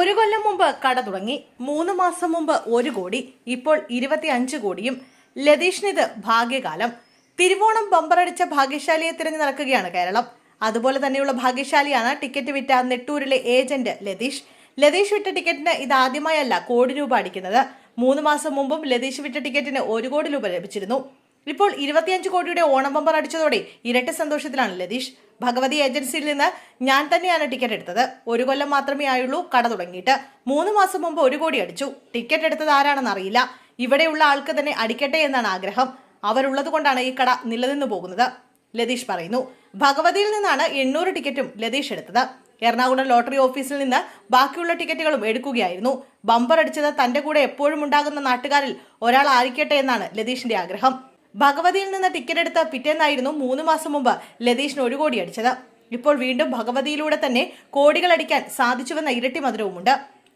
ഒരു കൊല്ലം മുമ്പ് കട തുടങ്ങി. മൂന്ന് മാസം മുമ്പ് ഒരു കോടി. ഇപ്പോൾ ഇരുപത്തി അഞ്ച് കോടിയും ലതീഷിനിത് ഭാഗ്യകാലം. തിരുവോണം ബമ്പറടിച്ച ഭാഗ്യശാലിയെ തിരഞ്ഞു നടക്കുകയാണ് കേരളം. അതുപോലെ തന്നെയുള്ള ഭാഗ്യശാലിയാണ് ടിക്കറ്റ് വിറ്റ നെട്ടൂരിലെ ഏജന്റ് ലതീഷ്. ലതീഷ് വിറ്റ ടിക്കറ്റിന് ഇതാദ്യമായല്ല കോടി രൂപ അടിക്കുന്നത്. മൂന്ന് മാസം മുമ്പും ലതീഷ് വിറ്റ ടിക്കറ്റിന് ഒരു കോടി രൂപ ലഭിച്ചിരുന്നു. ഇപ്പോൾ ഇരുപത്തിയഞ്ച് കോടിയുടെ ഓണം ബമ്പർ അടിച്ചതോടെ ഇരട്ട സന്തോഷത്തിലാണ് ലതീഷ്. ഭഗവതി ഏജൻസിയിൽ നിന്ന് ഞാൻ തന്നെയാണ് ടിക്കറ്റ് എടുത്തത്. ഒരു കൊല്ലം മാത്രമേ ആയുള്ളൂ കട തുടങ്ങിയിട്ട്. മൂന്ന് മാസം മുമ്പ് ഒരു കോടി അടിച്ചു. ടിക്കറ്റ് എടുത്തത് ആരാണെന്ന് അറിയില്ല. ഇവിടെയുള്ള ആൾക്ക് തന്നെ അടിക്കട്ടെ എന്നാണ് ആഗ്രഹം. അവരുള്ളത് കൊണ്ടാണ് ഈ കട നിലനിന്നു പോകുന്നത്. ലതീഷ് പറയുന്നു ഭഗവതിയിൽ നിന്നാണ് എണ്ണൂറ് ടിക്കറ്റും ലതീഷ് എടുത്തത്. എറണാകുളം ലോട്ടറി ഓഫീസിൽ നിന്ന് ബാക്കിയുള്ള ടിക്കറ്റുകളും എടുക്കുകയായിരുന്നു. ബമ്പർ അടിച്ചത് തന്റെ കൂടെ എപ്പോഴും ഉണ്ടാകുന്ന നാട്ടുകാരിൽ ഒരാൾ ആയിരിക്കട്ടെ എന്നാണ് ലതീഷിന്റെ ആഗ്രഹം. ഭഗവതിയിൽ നിന്ന് ടിക്കറ്റ് എടുത്ത പിറ്റേന്നായിരുന്നു മൂന്ന് മാസം മുമ്പ് ലതീഷിന് ഒരു കോടി അടിച്ചത്. ഇപ്പോൾ വീണ്ടും ഭഗവതിയിലൂടെ തന്നെ കോടികൾ അടിക്കാൻ സാധിച്ചുവെന്ന ഇരട്ടി മധുരവുമുണ്ട്.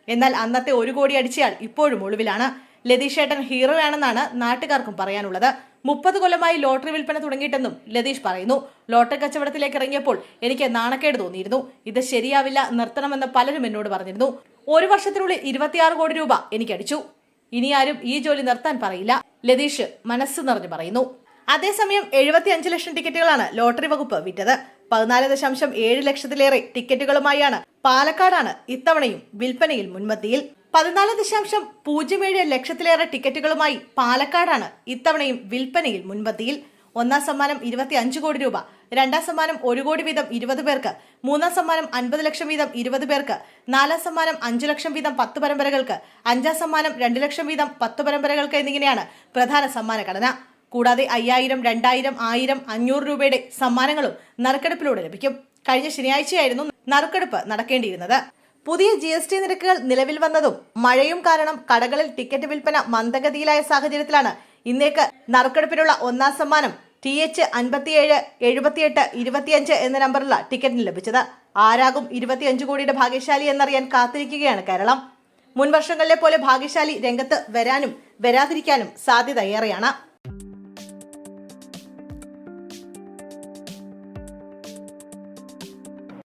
എന്നാൽ അന്നത്തെ ഒരു കോടി അടിച്ചയാൾ ഇപ്പോഴും ഒളിവിലാണ്. ലതീഷ് ഏട്ടൻ ഹീറോയാണെന്നാണ് നാട്ടുകാർക്കും പറയാനുള്ളത്. മുപ്പത് കൊല്ലമായി ലോട്ടറി വിൽപ്പന തുടങ്ങിയിട്ടെന്നും ലതീഷ് പറയുന്നു. ലോട്ടറി കച്ചവടത്തിലേക്ക് ഇറങ്ങിയപ്പോൾ എനിക്ക് നാണക്കേട് തോന്നിയിരുന്നു. ഇത് ശരിയാവില്ല നിർത്തണമെന്ന് പലരും എന്നോട് പറഞ്ഞിരുന്നു. ഒരു വർഷത്തിനുള്ളിൽ ഇരുപത്തിയാറ് കോടി രൂപ എനിക്ക് അടിച്ചു. ഇനി ആരും ഈ ജോലി നിർത്താൻ പറയില്ല. ലതീഷ് മനസ്സ് നിറഞ്ഞു പറയുന്നു. അതേസമയം എഴുപത്തി അഞ്ച് ലക്ഷം ടിക്കറ്റുകളാണ് ലോട്ടറി വകുപ്പ് വിറ്റത്. പതിനാല് ദശാംശം ഏഴ് ലക്ഷത്തിലേറെ ടിക്കറ്റുകളുമായാണ് പാലക്കാടാണ് ഇത്തവണയും വിൽപ്പനയിൽ മുൻപന്തിയിൽ. പതിനാല് ദശാംശം പൂജ്യം ഏഴ് ലക്ഷത്തിലേറെ ടിക്കറ്റുകളുമായി പാലക്കാടാണ് ഇത്തവണയും വിൽപ്പനയിൽ മുൻപന്തിയിൽ. ഒന്നാം സമ്മാനം ഇരുപത്തി അഞ്ച് കോടി രൂപ രണ്ടാം സമ്മാനം ഒരു കോടി വീതം ഇരുപത് പേർക്ക് മൂന്നാം സമ്മാനം അൻപത് ലക്ഷം വീതം ഇരുപത് പേർക്ക് നാലാം സമ്മാനം അഞ്ചു ലക്ഷം വീതം പത്ത് പരമ്പരകൾക്ക് അഞ്ചാം സമ്മാനം രണ്ട് ലക്ഷം വീതം പത്ത് പരമ്പരകൾക്ക് എന്നിങ്ങനെയാണ് പ്രധാന സമ്മാന ഘടന. കൂടാതെ അയ്യായിരം രണ്ടായിരം ആയിരം അഞ്ഞൂറ് രൂപയുടെ സമ്മാനങ്ങളും നറുക്കെടുപ്പിലൂടെ ലഭിക്കും. കഴിഞ്ഞ ശനിയാഴ്ചയായിരുന്നു നറുക്കെടുപ്പ് നടക്കേണ്ടിയിരുന്നത്. പുതിയ ജി എസ് ടി നിരക്കുകൾ നിലവിൽ വന്നതും മഴയും കാരണം കടകളിൽ ടിക്കറ്റ് വിൽപ്പന മന്ദഗതിയിലായ സാഹചര്യത്തിലാണ് ഇന്നേക്ക് നറുക്കെടുപ്പിനുള്ള ഒന്നാം സമ്മാനം ടി എച്ച് അൻപത്തിയേഴ് എഴുപത്തിയെട്ട് ഇരുപത്തിയഞ്ച് എന്ന നമ്പറുള്ള ടിക്കറ്റിന് ലഭിച്ചത്. ആരാകും ഇരുപത്തിയഞ്ച് കോടിയുടെ ഭാഗ്യശാലി എന്നറിയാൻ കാത്തിരിക്കുകയാണ് കേരളം. മുൻവർഷങ്ങളിലെ പോലെ ഭാഗ്യശാലി രംഗത്ത് വരാനും വരാതിരിക്കാനും സാധ്യത ഏറെയാണ്.